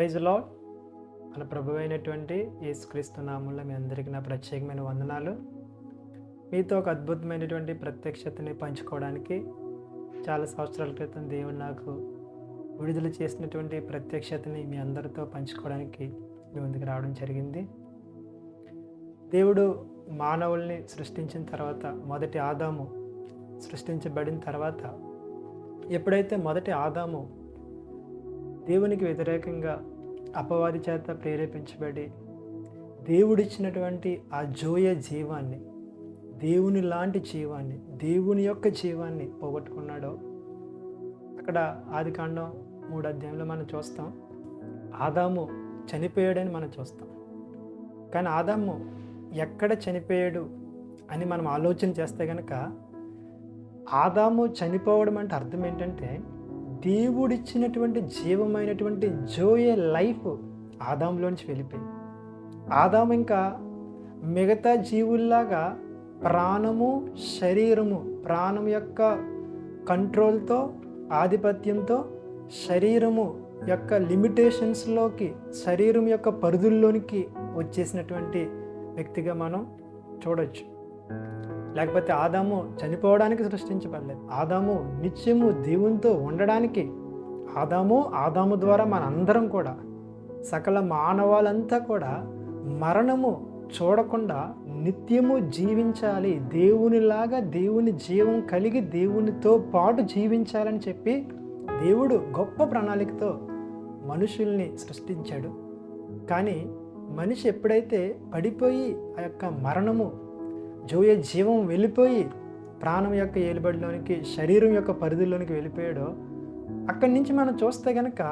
Praise lord మన ప్రభు అయినటువంటి యేసుక్రీస్తు నామంలో మీ అందరికీ నా ప్రత్యేకమైన వందనాలు. మీతో ఒక అద్భుతమైనటువంటి ప్రత్యక్షతని పంచుకోవడానికి చాలా సంవత్సరాల క్రితం దేవుడు నాకు విడుదల చేసినటువంటి ప్రత్యక్షతని మీ అందరితో పంచుకోవడానికి మీ ముందుకు రావడం జరిగింది. దేవుడు మానవుల్ని సృష్టించిన తర్వాత మొదటి ఆదాము సృష్టించబడిన తర్వాత ఎప్పుడైతే మొదటి ఆదాము దేవునికి వ్యతిరేకంగా అపవాది చేత ప్రేరేపించబడి దేవుడిచ్చినటువంటి ఆ జోయ జీవాన్ని దేవుని లాంటి జీవాన్ని దేవుని యొక్క జీవాన్ని పోగొట్టుకున్నాడో అక్కడ ఆది కాండం మూడు అధ్యాయంలో మనం చూస్తాం. ఆదాము చనిపోయాడని మనం చూస్తాం. కానీ ఆదాము ఎక్కడ చనిపోయాడు అని మనం ఆలోచన చేస్తే కనుక ఆదాము చనిపోవడం అంటే అర్థం ఏంటంటే దేవుడిచ్చినటువంటి జీవమైనటువంటి జోయే లైఫ్ ఆదాంలోంచి వెళ్ళిపోయింది. ఆదాం ఇంకా మిగతా జీవుల్లాగా ప్రాణము శరీరము ప్రాణం యొక్క కంట్రోల్తో ఆధిపత్యంతో శరీరము యొక్క లిమిటేషన్స్లోకి శరీరం యొక్క పరిధుల్లోనికి వచ్చేసినటువంటి వ్యక్తిగా మనం చూడొచ్చు. లేకపోతే ఆదాము చనిపోవడానికి సృష్టించబడలేదు. ఆదాము నిత్యము దేవునితో ఉండడానికి ఆదాము ఆదాము ద్వారా మన అందరం కూడా సకల మానవాలంతా కూడా మరణము చూడకుండా నిత్యము జీవించాలి. దేవునిలాగా దేవుని జీవం కలిగి దేవునితో పాటు జీవించాలని చెప్పి దేవుడు గొప్ప ప్రణాళికతో మనుషుల్ని సృష్టించాడు. కానీ మనిషి ఎప్పుడైతే పడిపోయి ఆ యొక్క మరణము జోయ జీవం వెళ్ళిపోయి ప్రాణం యొక్క ఏలుబడిలోనికి శరీరం యొక్క పరిధిలోనికి వెళ్ళిపోయాడో అక్కడి నుంచి మనం చూస్తే కనుక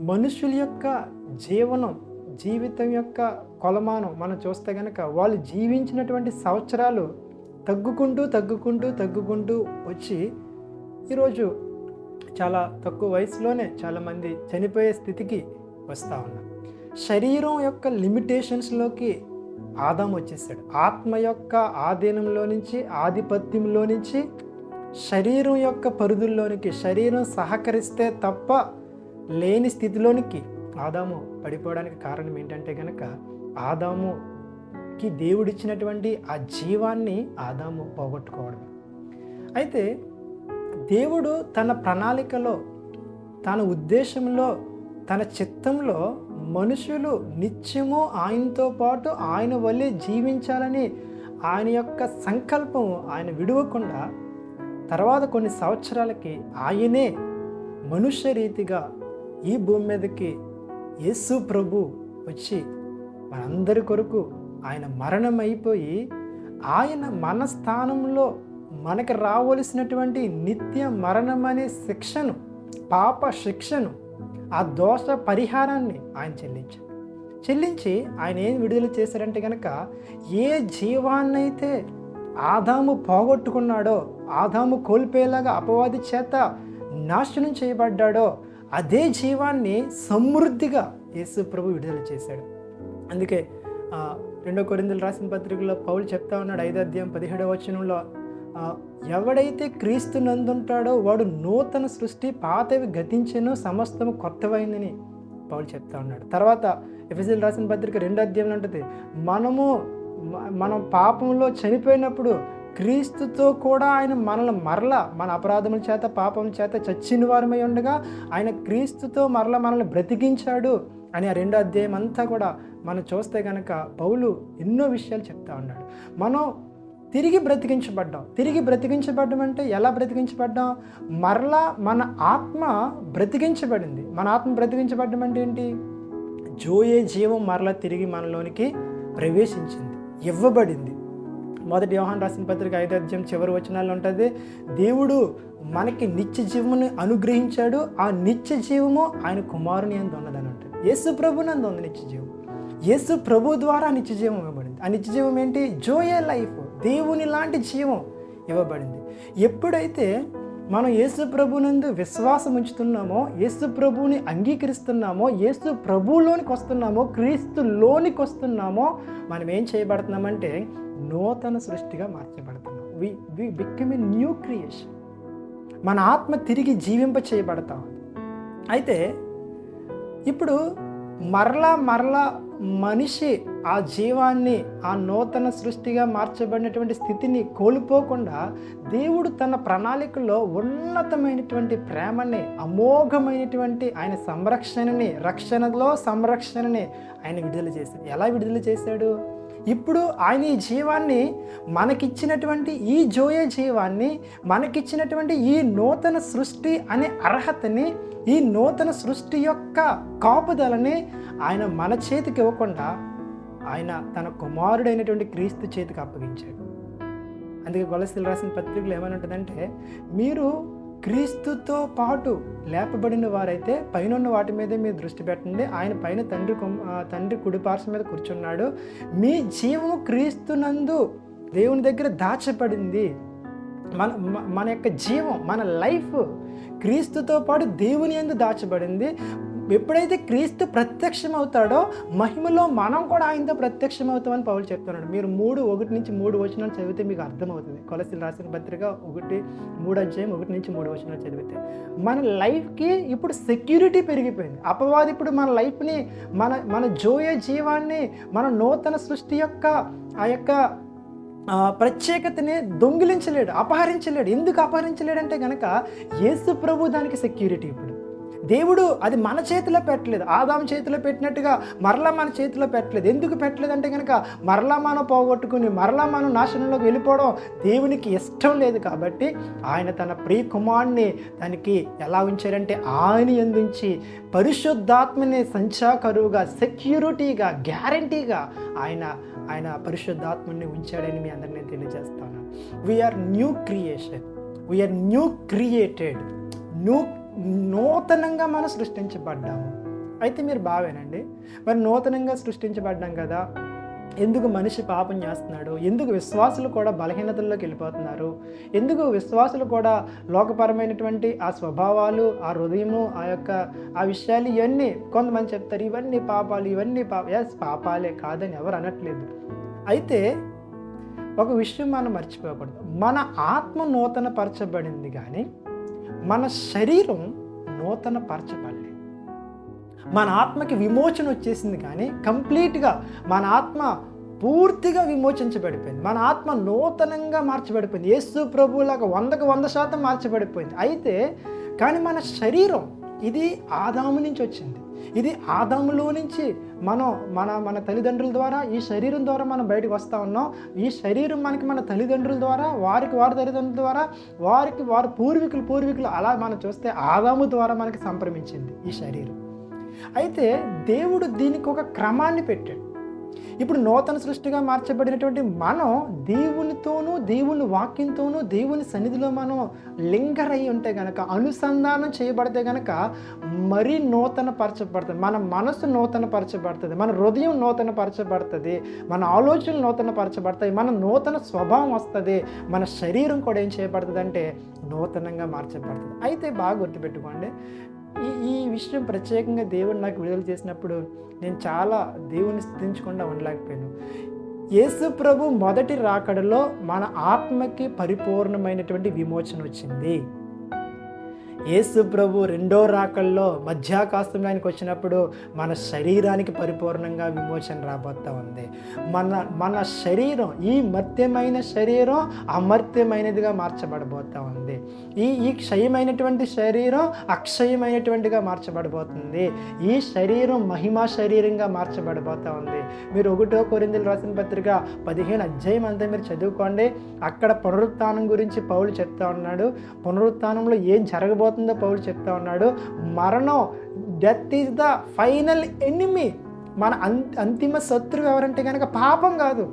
మనుషుల యొక్క జీవనం జీవితం యొక్క కొలమానం మనం చూస్తే కనుక వాళ్ళు జీవించినటువంటి సంవత్సరాలు తగ్గుకుంటూ తగ్గుకుంటూ తగ్గుకుంటూ వచ్చి ఈరోజు చాలా తక్కువ వయసులోనే చాలామంది చనిపోయే స్థితికి వస్తూ ఉన్నారు. శరీరం యొక్క లిమిటేషన్స్లోకి ఆదాం వచ్చేసాడు. ఆత్మ యొక్క ఆధీనంలో నుంచి ఆధిపత్యంలో నుంచి శరీరం యొక్క పరిధుల్లోనికి శరీరం సహకరిస్తే తప్ప లేని స్థితిలోనికి ఆదాము పడిపోవడానికి కారణం ఏంటంటే కనుక ఆదాముకి దేవుడిచ్చినటువంటి ఆ జీవాన్ని ఆదాము పోగొట్టుకోవడం అయితే దేవుడు తన ప్రణాళికలో తన ఉద్దేశంలో తన చిత్తంలో మనుషులు నిత్యము ఆయనతో పాటు ఆయన వల్లే జీవించాలని ఆయన యొక్క సంకల్పం ఆయన విడవకుండా తర్వాత కొన్ని సంవత్సరాలకి ఆయనే మనుష్య రీతిగా ఈ భూమి మీదకి యేసు ప్రభు వచ్చి మనందరి కొరకు ఆయన మరణం అయిపోయి ఆయన మన స్థానంలో మనకి రావలసినటువంటి నిత్య మరణం అనే శిక్షను పాప శిక్షను ఆ దోష పరిహారాన్ని ఆయన చెల్లించారు చెల్లించి ఆయన ఏం విడుదల చేశారంటే కనుక ఏ జీవాన్నైతే ఆదాము పోగొట్టుకున్నాడో ఆదాము కోల్పోయేలాగా అపవాది చేత నాశనం చేయబడ్డాడో అదే జీవాన్ని సమృద్ధిగా యేసు ప్రభు విడుదల చేశాడు. అందుకే రెండో కొరిందులు రాసిన పత్రికలో పౌలు చెప్తా ఉన్నాడు ఐదో అధ్యాయం పదిహేడవ వచనంలో ఎవడైతే క్రీస్తు నందుంటాడో వాడు నూతన సృష్టి పాతవి గతించెను సమస్తము కొత్తవైందని పౌలు చెప్తా ఉన్నాడు. తర్వాత ఎఫ్ఎస్ఎల్ రాసిన పత్రిక రెండు అధ్యాయంలో ఉంటుంది మనము మనం పాపంలో చనిపోయినప్పుడు క్రీస్తుతో కూడా ఆయన మనల్ని మరల మన అపరాధముల చేత పాపం చేత చచ్చిన వారమై ఉండగా ఆయన క్రీస్తుతో మరల మనల్ని బ్రతికించాడు అని ఆ రెండో అధ్యాయం అంతా కూడా మనం చూస్తే కనుక పౌలు ఎన్నో విషయాలు చెప్తా ఉన్నాడు. మనం తిరిగి బ్రతికించబడ్డాం. తిరిగి బ్రతికించబడ్డం అంటే ఎలా బ్రతికించబడ్డాం? మరలా మన ఆత్మ బ్రతికించబడింది. మన ఆత్మ బ్రతికించబడ్డం అంటే ఏంటి? జోయే జీవం మరలా తిరిగి మనలోనికి ప్రవేశించింది. ఇవ్వబడింది. మొదటి యోహాన్ రాసిన పత్రిక ఐదో అధ్యాయం చివరి వచనాలు ఉంటుంది దేవుడు మనకి నిత్య జీవమును అనుగ్రహించాడు. ఆ నిత్య జీవము ఆయన కుమారుని అందు ఉన్నదని ఉంటుంది యేసు ప్రభు నందు ఉంది నిత్య జీవం. యేసు ప్రభు ద్వారా నిత్య జీవం ఇవ్వబడింది. ఆ నిత్య జీవం ఏంటి? Zoe life. దేవుని లాంటి జీవం ఇవ్వబడింది. ఎప్పుడైతే మనం యేసు ప్రభునందు విశ్వాసం ఉంచుతున్నామో యేసు ప్రభుని అంగీకరిస్తున్నామో యేసు ప్రభులోనికి వస్తున్నామో క్రీస్తులోనికి వస్తున్నామో మనం ఏం చేయబడుతున్నామంటే నూతన సృష్టిగా మార్చబడుతున్నాం. We we become a new creation. మన ఆత్మ తిరిగి జీవింప చేయబడతాం. అయితే ఇప్పుడు మరలా మరలా మనిషి ఆ జీవాన్ని ఆ నూతన సృష్టిగా మార్చబడినటువంటి స్థితిని కోల్పోకుండా దేవుడు తన ప్రణాళికలో ఉన్నతమైనటువంటి ప్రేమని అమోఘమైనటువంటి ఆయన సంరక్షణని రక్షణలో సంరక్షణని ఆయన విడుదల చేశాడు. ఎలా విడుదల చేశాడు? ఇప్పుడు ఆయన ఈ జీవాన్ని మనకిచ్చినటువంటి ఈ జోయ జీవాన్ని మనకిచ్చినటువంటి ఈ నూతన సృష్టి అనే అర్హతని ఈ నూతన సృష్టి యొక్క కాపుదలని ఆయన మన చేతికి ఇవ్వకుండా ఆయన తన కుమారుడైనటువంటి క్రీస్తు చేతికి అప్పగించాడు. అందుకే గొలసీలు రాసిన పత్రికలు ఏమని ఉంటుందంటే మీరు క్రీస్తుతో పాటు లేపబడిన వారైతే పైన ఉన్న వాటి మీదే మీరు దృష్టి పెట్టండి. ఆయన పైన తండ్రి కుమ- తండ్రి కుడిపార్శ్వం మీద కూర్చున్నాడు. మీ జీవము క్రీస్తునందు దేవుని దగ్గర దాచబడింది. మన మన యొక్క జీవం మన లైఫ్ క్రీస్తుతో పాటు దేవుని యందు దాచబడింది. ఎప్పుడైతే క్రీస్తు ప్రత్యక్షం అవుతాడో మహిమలో మనం కూడా ఆయనతో ప్రత్యక్షం అవుతామని పౌలు చెప్తున్నాడు. మీరు మూడు ఒకటి నుంచి మూడు వచనాలు చదివితే మీకు అర్థమవుతుంది. కొలసిలు రాసిన పత్రిక ఒకటి మూడు అధ్యాయం ఒకటి నుంచి మూడు వచనాలు చదివితే. మన లైఫ్కి ఇప్పుడు సెక్యూరిటీ పెరిగిపోయింది. అపవాది ఇప్పుడు మన లైఫ్ని మన మన జోయ జీవాన్ని మన నూతన సృష్టి యొక్క ఆ యొక్క ప్రత్యేకతని దొంగిలించలేడు అపహరించలేడు. ఎందుకు అపహరించలేడంటే కనుక యేసు ప్రభు దానికి సెక్యూరిటీ ఇప్పుడు. దేవుడు అది మన చేతిలో పెట్టలేదు. ఆదాం చేతిలో పెట్టినట్టుగా మరలా మన చేతిలో పెట్టలేదు. ఎందుకు పెట్టలేదు అంటే కనుక మరలా మనం పోగొట్టుకుని మరలా మనం నాశనంలోకి వెళ్ళిపోవడం దేవునికి ఇష్టం లేదు కాబట్టి ఆయన తన ప్రియ కుమారుని దానికి ఎలా ఉంచారంటే ఆయన ఎందుంచి పరిశుద్ధాత్మని సంచాకరువుగా సెక్యూరిటీగా గ్యారంటీగా ఆయన ఆయన పరిశుద్ధాత్మని ఉంచాడని మీ అందరినీ తెలియజేస్తాను. We are new creation we are new created new నూతనంగా మనం సృష్టించబడ్డాము. అయితే మీరు బావేనండి. మరి నూతనంగా సృష్టించబడ్డాం కదా. ఎందుకు మనిషి పాపం చేస్తున్నాడు? ఎందుకు విశ్వాసులు కూడా బలహీనతల్లోకి వెళ్ళిపోతున్నారు? ఎందుకు విశ్వాసులు కూడా లోకపరమైనటువంటి ఆ స్వభావాలు ఆ హృదయము ఆ యొక్క ఆ విషయాలు ఇవన్నీ కొంతమంది చెప్తారు ఇవన్నీ పాపాలు ఇవన్నీ పాప ఎస్ పాపాలే కాదని ఎవరు అనట్లేదు. అయితే ఒక విషయం మనం మర్చిపోకూడదు. మన ఆత్మ నూతన పరచబడింది కానీ మన శరీరం నూతన పరచబడలేదు మన ఆత్మకి విమోచన వచ్చేసింది కానీ కంప్లీట్గా మన ఆత్మ పూర్తిగా విమోచించబడిపోయింది. మన ఆత్మ నూతనంగా మార్చబడిపోయింది. యేసు ప్రభువులాగా వందకు వంద శాతం మార్చబడిపోయింది. అయితే కానీ మన శరీరం ఇది ఆదాము నుంచి వచ్చింది. ఇది ఆదాములో నుంచి మనం మన మన తల్లిదండ్రుల ద్వారా ఈ శరీరం ద్వారా మనం బయటకు వస్తూ ఉన్నాం. ఈ శరీరం మనకి మన తల్లిదండ్రుల ద్వారా వారికి వారి తల్లిదండ్రుల ద్వారా వారికి వారి పూర్వీకులు పూర్వీకులు అలా మనం చూస్తే ఆదాము ద్వారా మనకి సంప్రమించింది ఈ శరీరం. అయితే దేవుడు దీనికి ఒక క్రమాన్ని పెట్టాడు. ఇప్పుడు నూతన సృష్టిగా మార్చబడినటువంటి మనం దేవునితోనూ దేవుని వాక్యంతోనూ దేవుని సన్నిధిలో మనం లింగర్ అయి ఉంటే గనక అనుసంధానం చేయబడితే గనక మరీ నూతన పరచబడుతుంది మన మనసు నూతన పరచబడుతుంది మన హృదయం నూతన పరచబడుతుంది మన ఆలోచనలు నూతన పరచబడతాయి మన నూతన స్వభావం వస్తుంది. మన శరీరం కూడా ఏం చేయబడుతుంది అంటే నూతనంగా మార్చబడుతుంది. అయితే బాగా గుర్తుపెట్టుకోండి. ఈ ఈ విషయం ప్రత్యేకంగా దేవుడు నాకు విడుదల చేసినప్పుడు నేను చాలా దేవుని స్థుతించకుండా ఉండలేకపోయాను. యేసు ప్రభు మొదటి రాకడలో మన ఆత్మకి పరిపూర్ణమైనటువంటి విమోచన వచ్చింది. యేసు ప్రభు రెండో రాకల్లో మధ్యాకాశంలో ఆయనకు వచ్చినప్పుడు మన శరీరానికి పరిపూర్ణంగా విమోచన రాబోతా ఉంది. మన మన శరీరం ఈ మర్త్యమైన శరీరం అమర్త్యమైనదిగా మార్చబడబోతా ఉంది. ఈ ఈ క్షయమైనటువంటి శరీరం అక్షయమైనటువంటిగా మార్చబడబోతుంది. ఈ శరీరం మహిమా శరీరంగా మార్చబడబోతా ఉంది. మీరు ఒకటో కొరిందులు రాసిన పత్రిక పదిహేను అధ్యాయం అంతా మీరు చదువుకోండి. అక్కడ పునరుత్నం గురించి పౌలు చెప్తా ఉన్నాడు. పునరుత్నంలో ఏం జరగబో జరగబోతుందో పౌరుడు చెప్తా ఉన్నాడు. మరణం death is the final enemy మన అంతిమ శత్రువు ఎవరంటే కనుక పాపం కాదు.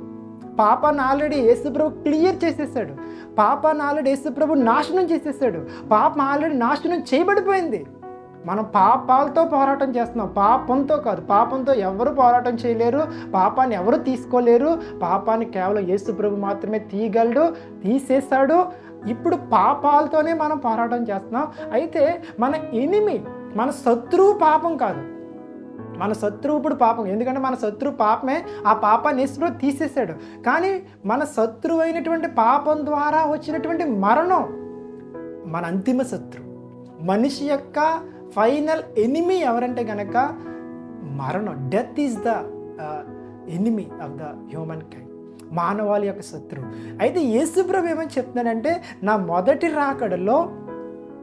పాపాన్ని ఆల్రెడీ యేసుప్రభు క్లియర్ చేసేసాడు. పాపాన్ని ఆల్రెడీ యేసుప్రభు నాశనం చేసేసాడు. పాపం ఆల్రెడీ నాశనం చేయబడిపోయింది. మనం పాపాలతో పోరాటం చేస్తున్నాం. పాపంతో కాదు. పాపంతో ఎవరు పోరాటం చేయలేరు. పాపాన్ని ఎవరు తీసుకోలేరు. పాపాన్ని కేవలం యేసు ప్రభు మాత్రమే తీయగలడు తీసేశాడు. ఇప్పుడు పాపాలతోనే మనం పోరాటం చేస్తున్నాం. అయితే మన ఎనిమి మన శత్రువు పాపం కాదు. మన శత్రువు ఇప్పుడు పాపం. ఎందుకంటే మన శత్రువు పాపమే ఆ పాపాన్ని యేసుప్రభు తీసేశాడు. కానీ మన శత్రువు అయినటువంటి పాపం ద్వారా వచ్చినటువంటి మరణం మన అంతిమ శత్రువు. మనిషి యొక్క ఫైనల్ ఎనిమి ఎవరంటే కనుక మరణం death is the enemy of the human kind మానవాళి యొక్క శత్రువు. అయితే యేసుప్రభు ఏమని చెప్తున్నాడంటే నా మొదటి రాకడలో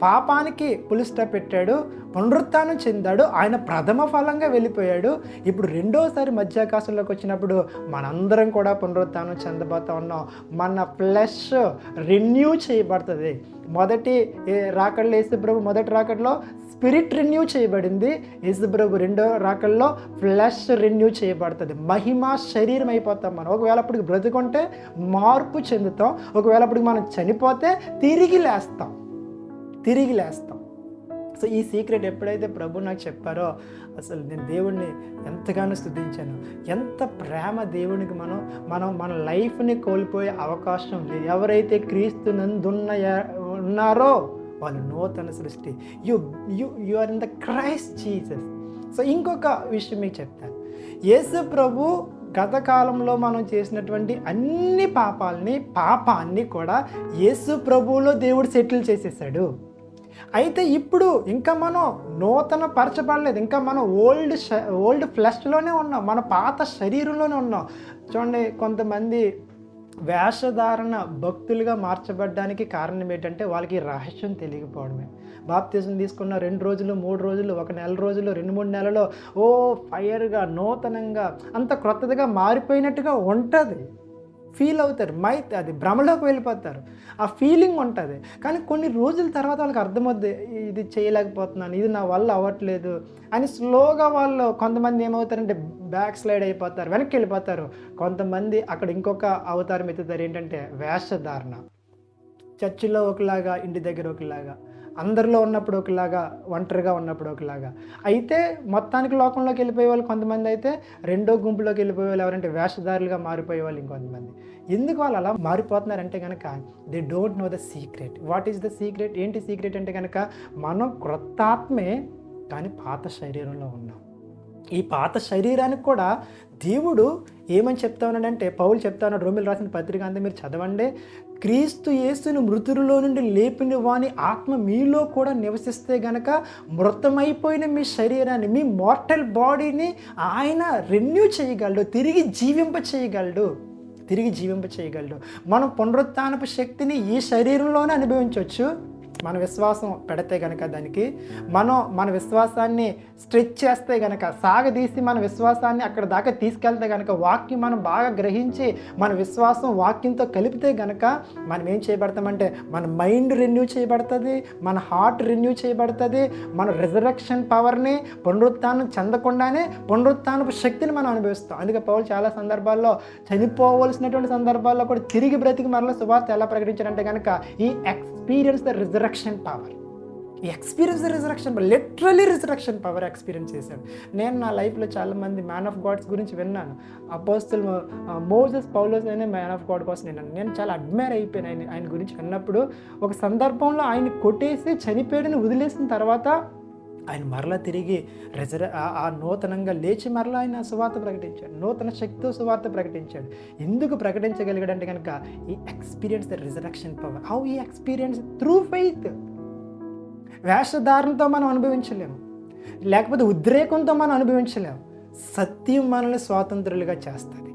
పాపానికి పులిస్ట పెట్టాడు పునరుత్నం చెందాడు ఆయన ప్రథమ ఫలంగా వెళ్ళిపోయాడు. ఇప్పుడు రెండోసారి మధ్యాకాశంలోకి వచ్చినప్పుడు మనందరం కూడా పునరుత్నం చెందబోతా ఉన్నాం. మన ఫ్లెష్ రెన్యూ చేయబడుతుంది. మొదటి రాకడలో యేసుప్రభు మొదటి రాకడలో స్పిరిట్ రెన్యూ చేయబడింది. యేసుప్రభు రెండో రాకల్లో ఫ్లెష్ రెన్యూ చేయబడుతుంది. మహిమ శరీరం అయిపోతాం మనం. ఒకవేళ అప్పటికి బ్రతుకుంటే మార్పు చెందుతాం. ఒకవేళ అప్పటికి మనం చనిపోతే తిరిగి లేస్తాం. తిరిగి లేస్తాం. సో ఈ సీక్రెట్ ఎప్పుడైతే ప్రభు నాకు చెప్పారో అసలు నేను దేవుణ్ణి ఎంతగానో స్థుతించాను. ఎంత ప్రేమ దేవునికి మనం మనం మన లైఫ్ని కోల్పోయే అవకాశం లేదు. ఎవరైతే క్రీస్తు నందున్న ఉన్నారో వాళ్ళు నూతన సృష్టి. You you you are in the Christ Jesus so ఇంకొక విషయం మీకు చెప్తాను. యేసు ప్రభు గత కాలంలో మనం చేసినటువంటి అన్ని పాపాలని పాపాన్ని కూడా యేసు ప్రభువులో దేవుడు సెటిల్ చేసేసాడు. అయితే ఇప్పుడు ఇంకా మనం నూతన పరచబడలేదు. ఇంకా మనం ఓల్డ్ ఓల్డ్ ఫ్లెష్లోనే ఉన్నాం. మన పాత శరీరంలోనే ఉన్నాం. చూడండి కొంతమంది వేషధారణ భక్తులుగా మార్చబడ్డానికి కారణం ఏంటంటే వాళ్ళకి రహస్యం తెలియకపోవడమే. బాప్తిజం తీసుకున్న రెండు రోజులు మూడు రోజులు ఒక నెల రోజులు రెండు మూడు నెలలో ఓ ఫైర్గా నూతనంగా అంత క్రొత్తదిగా మారిపోయినట్టుగా ఉంటుంది. ఫీల్ అవుతారు. మైత్ అది భ్రమలోకి వెళ్ళిపోతారు. ఆ ఫీలింగ్ ఉంటుంది. కానీ కొన్ని రోజుల తర్వాత వాళ్ళకి అర్థమవుద్ది ఇది చేయలేకపోతున్నాను ఇది నా వల్ల అవ్వట్లేదు అని స్లోగా వాళ్ళు కొంతమంది ఏమవుతారంటే బ్యాక్ స్లైడ్ అయిపోతారు వెనక్కి వెళ్ళిపోతారు. కొంతమంది అక్కడ ఇంకొక అవతారం ఎత్తుతారు ఏంటంటే వేషధారణ. చర్చిలో ఒకలాగా ఇంటి దగ్గర ఒకలాగా. అందరిలో ఉన్నప్పుడు ఒకలాగా ఒంటరిగా ఉన్నప్పుడు ఒకలాగా. అయితే మొత్తానికి లోకంలోకి వెళ్ళిపోయే వాళ్ళు కొంతమంది అయితే రెండో గుంపులోకి వెళ్ళిపోయే వాళ్ళు ఎవరంటే వేషధారులుగా మారిపోయే వాళ్ళు ఇంకొంతమంది. ఎందుకు వాళ్ళు అలా మారిపోతున్నారంటే కనుక they don't know the secret what is the secret ఏంటి సీక్రెట్ అంటే కనుక మనం క్రొత్త ఆత్మే కానీ పాత శరీరంలో ఉన్నాం. ఈ పాత శరీరానికి కూడా దేవుడు ఏమని చెప్తా ఉన్నాడంటే పౌలు చెప్తా ఉన్నాడు రోమిలు రాసిన పత్రిక అంతా మీరు చదవండి. క్రీస్తు యేసును మృతులలో నుండి లేపిన వాని ఆత్మ మీలో కూడా నివసిస్తే గనక మృతమైపోయిన మీ శరీరాన్ని మీ మార్టల్ బాడీని ఆయన రెన్యూ చేయగలడు తిరిగి జీవింప చేయగలడు. తిరిగి జీవింప చేయగలడు. మనం పునరుత్నపు శక్తిని ఈ శరీరంలోనే అనుభవించవచ్చు. మన విశ్వాసం పెడితే గనక దానికి మనం మన విశ్వాసాన్ని స్ట్రెచ్ చేస్తే గనక సాగదీసి మన విశ్వాసాన్ని అక్కడ దాకా తీసుకెళ్తే గనక వాక్యం మనం బాగా గ్రహించి మన విశ్వాసం వాక్యంతో కలిపితే గనక మనం ఏం చేయబడతామంటే మన మైండ్ రెన్యూ చేయబడుతుంది మన హార్ట్ రెన్యూ చేయబడుతుంది మన రిజర్వేషన్ పవర్ని పునరుత్నం చెందకుండానే పునరుత్నపు శక్తిని మనం అనుభవిస్తాం. అందుకే పౌలు చాలా సందర్భాల్లో చనిపోవలసినటువంటి సందర్భాల్లో కూడా తిరిగి బ్రతికి మరల సువార్త ఎలా ప్రకటించారంటే కనుక ఈ ex experience the resurrection power ఈ experience the resurrection power literally resurrection power experience చేశాడు. నేను నా లైఫ్లో చాలామంది మ్యాన్ ఆఫ్ గాడ్స్ గురించి విన్నాను. అపోస్తుల్ మోజస్ పౌలోస్ అనే మ్యాన్ ఆఫ్ గాడ్ కోసం విన్నాను. నేను చాలా అడ్మైర్ అయిపోయాను ఆయన ఆయన గురించి విన్నప్పుడు. ఒక సందర్భంలో ఆయన కొట్టేసి చనిపోయాడని వదిలేసిన తర్వాత ఆయన మరలా తిరిగి రెజర ఆ- నూతనంగా లేచి మరలా ఆయన సువార్త ప్రకటించాడు. నూతన శక్తితో సువార్త ప్రకటించాడు. ఎందుకు ప్రకటించగలిగాడంటే కనుక ఈ experience the resurrection power. How ఈ ఎక్స్పీరియన్స్ త్రూ ఫెయిత్. వేషధారణతో మనం అనుభవించలేము లేకపోతే ఉద్రేకంతో మనం అనుభవించలేము సత్యం మనల్ని స్వాతంత్రులుగా చేస్తుంది.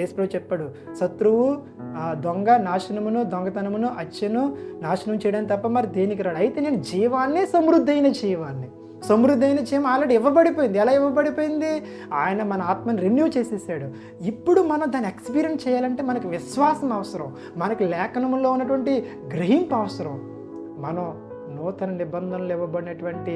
యేసుప్రభు చెప్పాడు శత్రువు ఆ, దొంగ నాశనమును దొంగతనమును అచ్చను నాశనం చేయడం తప్ప మరి దేనికి రాడు? అయితే నేను జీవాన్ని సమృద్ధి అయిన జీవాన్ని. సమృద్ధి అయిన జీవం ఆల్రెడీ ఇవ్వబడిపోయింది. ఎలా ఇవ్వబడిపోయింది? ఆయన మన ఆత్మని రెన్యూ చేసేసాడు. ఇప్పుడు మనం దాన్ని ఎక్స్పీరియన్స్ చేయాలంటే మనకు విశ్వాసం అవసరం. మనకి లేఖనంలో ఉన్నటువంటి గ్రహింపు అవసరం. మనం నూతన నిబంధనలు ఇవ్వబడినటువంటి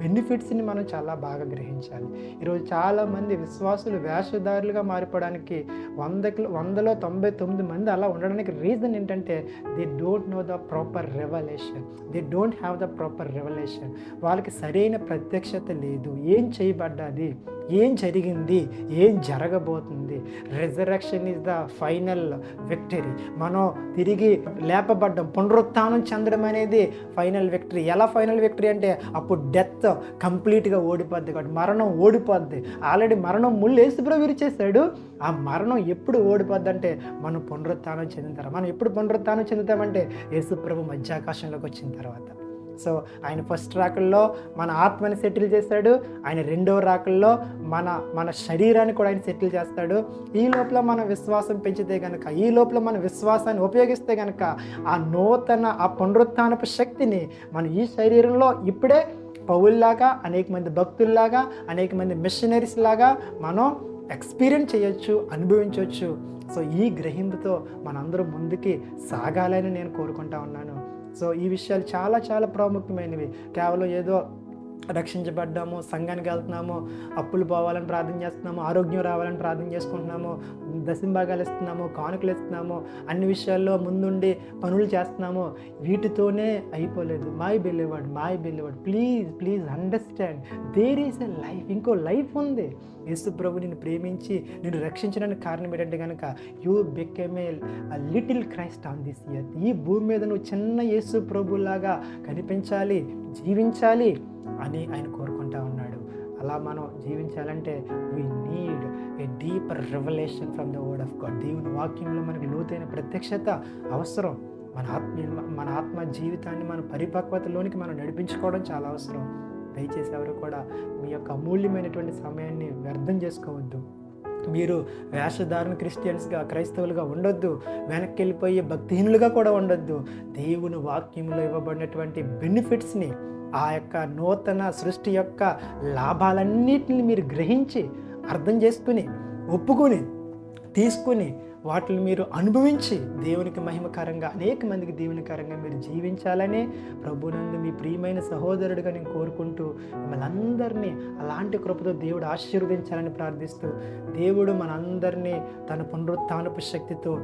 బెనిఫిట్స్ని మనం చాలా బాగా గ్రహించాలి. ఈరోజు చాలామంది విశ్వాసులు వేషధారులుగా మారిపోవడానికి వందకి వందలో తొంభై తొమ్మిది మంది అలా ఉండడానికి రీజన్ ఏంటంటే they don't know the proper revolution they don't have the proper revolution వాళ్ళకి సరైన ప్రత్యక్షత లేదు. ఏం చేయబడ్డది? ఏం జరిగింది? ఏం జరగబోతుంది? Resurrection is the final victory మనం తిరిగి లేపబడ్డం పునరుత్నం చెందడం అనేది ఫైనల్ విక్టరీ ఎలా ఫైనల్ విక్టరీ అంటే అప్పుడు డెత్ కంప్లీట్గా ఓడిపోద్ది కాబట్టి మరణం ఓడిపోద్ది. ఆల్రెడీ మరణం ముళ్ళు వేసుప్రభు విరిచేశాడు ఆ మరణం ఎప్పుడు ఓడిపోద్ది అంటే మనం పునరుత్నం చెందిన తర్వాత. మనం ఎప్పుడు పునరుత్నం చెందుతామంటే యేసుప్రభు మధ్యాకాశంలోకి వచ్చిన తర్వాత. సో ఆయన ఫస్ట్ రాకల్లో మన ఆత్మని సెటిల్ చేస్తాడు ఆయన రెండవ రాకల్లో మన మన శరీరాన్ని కూడా ఆయన సెటిల్ చేస్తాడు. ఈ లోపల మన విశ్వాసం పెంచితే కనుక ఈ లోపల మన విశ్వాసాన్ని ఉపయోగిస్తే కనుక ఆ నూతన ఆ పునరుత్నపు శక్తిని మన ఈ శరీరంలో ఇప్పుడే పౌల్లాగా అనేక మంది భక్తుల్లాగా అనేక మంది మిషనరీస్ లాగా మనం ఎక్స్పీరియన్స్ చేయొచ్చు అనుభవించవచ్చు సో ఈ గ్రహింపుతో మనందరూ ముందుకి సాగాలని నేను కోరుకుంటా ఉన్నాను. సో ఈ విషయాలు చాలా చాలా ప్రాముఖ్యమైనవి. కేవలం ఏదో రక్షించబడ్డాము సంఘానికి వెళ్తున్నాము అప్పులు పోవాలని ప్రార్థన చేస్తున్నాము ఆరోగ్యం రావాలని ప్రార్థన చేసుకుంటున్నాము దశంభాగాలు ఇస్తున్నాము కానుకలు ఇస్తున్నాము అన్ని విషయాల్లో ముందుండి పనులు చేస్తున్నాము వీటితోనే అయిపోలేదు. మాయ్ బెల్లేవాడు మాయ్ బిల్లివాడు please please understand there is a life ఇంకో లైఫ్ ఉంది. యేసు ప్రభు నేను ప్రేమించి నేను రక్షించడానికి కారణం ఏంటంటే కనుక you became a little Christ on this year ఈ భూమి మీద నువ్వు చిన్న యేసు ప్రభులాగా కనిపించాలి జీవించాలి. అని ఆయన కోరుకుంటా ఉన్నాడు. అలా మనం జీవించాలంటే we need a deeper revolution from the word of God దేవుని వాక్యంలో మనకి లోతైన ప్రత్యక్షత అవసరం. మన ఆత్మ మన ఆత్మ జీవితాన్ని మన పరిపక్వతలోనికి మనం నడిపించుకోవడం చాలా అవసరం. దయచేసి ఎవరు కూడా మీ యొక్క అమూల్యమైనటువంటి సమయాన్ని వ్యర్థం చేసుకోవద్దు. మీరు వేషధారణ క్రిస్టియన్స్గా క్రైస్తవులుగా ఉండొద్దు. వెనక్కి వెళ్ళిపోయే భక్తిహీనులుగా కూడా ఉండొద్దు. దేవుని వాక్యంలో ఇవ్వబడినటువంటి బెనిఫిట్స్ని ఆ యొక్క నూతన సృష్టి యొక్క లాభాలన్నిటిని మీరు గ్రహించి అర్థం చేసుకుని ఒప్పుకొని తీసుకుని వాటిని మీరు అనుభవించి దేవునికి మహిమకరంగా అనేక మందికి దీవెనకరంగా మీరు జీవించాలని ప్రభునందు మీ ప్రియమైన సహోదరుడిగా నేను కోరుకుంటూ మిమ్మల్ని అందరినీ అలాంటి కృపతో దేవుడు ఆశీర్వదించాలని ప్రార్థిస్తూ దేవుడు మనందరినీ తన పునరుత్నపు శక్తితో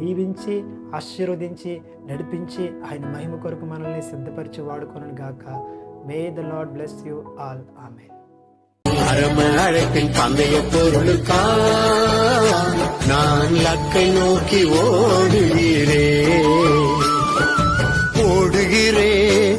దీవించి ఆశీర్వదించి నడిపించి ఆయన మహిమ కొరకు మనల్ని సిద్ధపరిచి వాడుకోను గాక may the Lord bless you all ఆమె அரம அழைப்பின் பந்தய பொருளுக்கா? நான் லக்கை நோக்கி ஓடுகிறேன். ஓடுகிறேன்.